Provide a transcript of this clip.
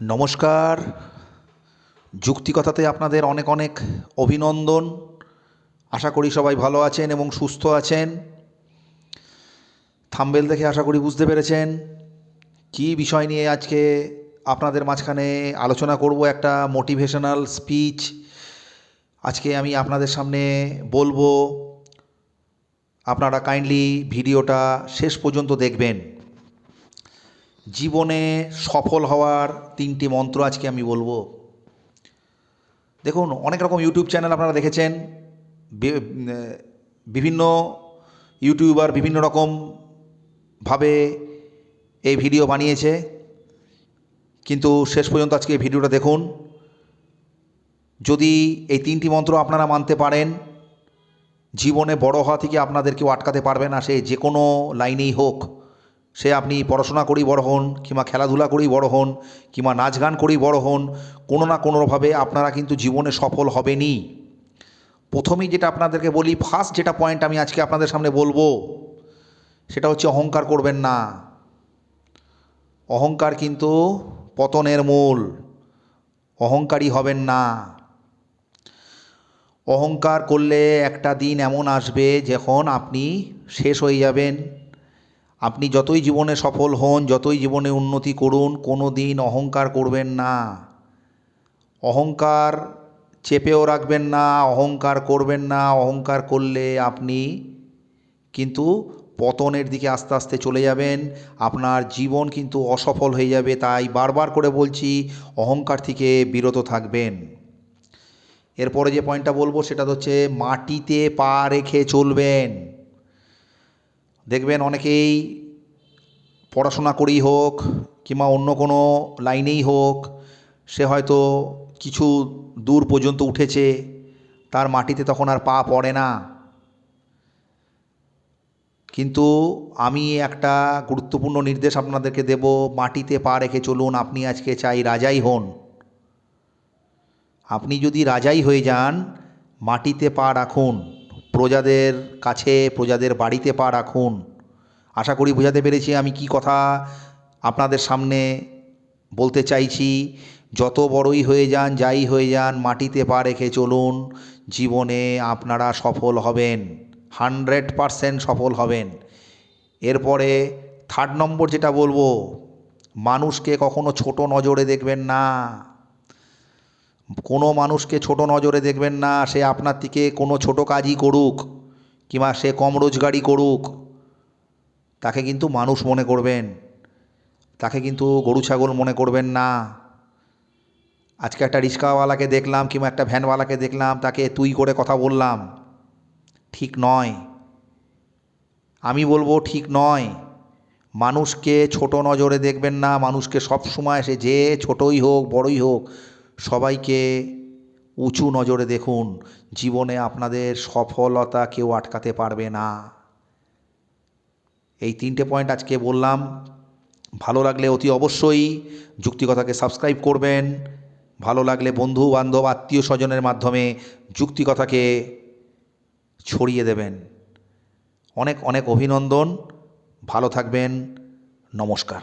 নমস্কার। যুক্তিকথাতে আপনাদের অনেক অনেক অভিনন্দন। আশা করি সবাই ভালো আছেন এবং সুস্থ আছেন। থাম্বেল দেখে আশা করি বুঝতে পেরেছেন কী বিষয় নিয়ে আজকে আপনাদের মাঝখানে আলোচনা করব, একটা মোটিভেশনাল স্পিচ আজকে আমি আপনাদের সামনে বলব, আপনারা কাইন্ডলি ভিডিওটা শেষ পর্যন্ত দেখবেন। জীবনে সফল হওয়ার তিনটি মন্ত্র আজকে আমি বলব। দেখুন, অনেক রকম ইউটিউব চ্যানেল আপনারা দেখেছেন। বিভিন্ন ইউটিউবার বিভিন্ন রকম ভাবে এই ভিডিও বানিয়েছে। কিন্তু শেষ পর্যন্ত আজকে এই ভিডিওটা দেখুন। যদি এই তিনটি মন্ত্র আপনারা মানতে পারেন, জীবনে বড় হওয়া থেকে আপনাদের কেউ আটকাতে পারবে না, সে যে কোনো লাইনেই হোক। সে আপনি পড়াশোনা করেই বড় হন, কিংবা খেলাধুলা করেই বড় হন, কিংবা নাচ গান করেই বড় হন, কোনো না কোনোভাবে আপনারা কিন্তু জীবনে সফল হবেনই। প্রথমেই যেটা আপনাদেরকে বলি ফার্স্ট যেটা পয়েন্ট আমি আজকে আপনাদের সামনে বলব, সেটা হচ্ছে অহংকার করবেন না। অহংকার কিন্তু পতনের মূল। অহংকারী হবেন না। অহংকার করলে একটা দিন এমন আসবে যখন আপনি শেষ হয়ে যাবেন। আপনি যতই জীবনে সফল হন, যতই জীবনে উন্নতি করুন কোনো দিন অহংকার করবেন না। অহংকার চেপেও রাখবেন না, অহংকার করবেন না। অহংকার করলে আপনি কিন্তু পতনের দিকে আস্তে আস্তে চলে যাবেন। আপনার জীবন কিন্তু অসফল হয়ে যাবে। তাই বারবার করে বলছি, অহংকার থেকে বিরত থাকবেন। এরপরে যে পয়েন্টটা বলব, সেটা হচ্ছে মাটিতে পা রেখে চলবেন। দেখবেন অনেকেই পড়াশোনা করেই হোক কিংবা অন্য কোনো লাইনেই হোক, সে হয়তো কিছু দূর পর্যন্ত উঠেছে, তার মাটিতে তখন আর পা পড়ে না। কিন্তু আমি একটা গুরুত্বপূর্ণ নির্দেশ আপনাদেরকে দেব, মাটিতে পা রেখে চলুন, আপনি আজকে চাই রাজাই হন। আপনি যদি রাজাই হয়ে যান, মাটিতে পা রাখুন। প্রজাদের কাছে, প্রজাদের বাড়িতে পা রাখুন। আশা করি বোঝাতে পেরেছি আমি কি কথা আপনাদের সামনে বলতে চাইছি। যত বড়ই হয়ে যান, যাই হয়ে যান, মাটিতে পা রেখে চলুন। জীবনে আপনারা সফল হবেন, হান্ড্রেড পারসেন্ট সফল হবেন। এরপরে থার্ড নম্বর যেটা বলব, মানুষকে কখনো ছোট নজরে দেখবেন না। কোনো মানুষকে ছোট নজরে দেখবেন না, সে আপনার থেকে কোনো ছোট কাজই করুক, কিংবা সে কম রোজগারই করুক। তাকে কিন্তু মানুষ মনে করবেন, তাকে কিন্তু গরু, ছাগল মনে করবেন না। আজকে একটা রিক্সাওয়ালাকে দেখলাম, কিংবা একটা ভ্যানওয়ালাকে দেখলাম, তাকে তুই করে কথা বললাম, ঠিক নয়। আমি বলব ঠিক নয়। মানুষকে ছোট নজরে দেখবেন না, মানুষকে সব সময় সে যে ছোটই হোক, বড়ই হোক সবাইকে উঁচু নজরে দেখুন, জীবনে আপনাদের সফলতা কেউ আটকাতে পারবে না। এই তিনটে পয়েন্ট আজকে বললাম। ভালো লাগলে অতি অবশ্যই যুক্তিকথাকে সাবস্ক্রাইব করবেন। ভালো লাগলে বন্ধু, বান্ধব, আত্মীয় স্বজনের মাধ্যমে যুক্তিকথাকে ছড়িয়ে দেবেন। অনেক অনেক অভিনন্দন। ভালো থাকবেন। নমস্কার।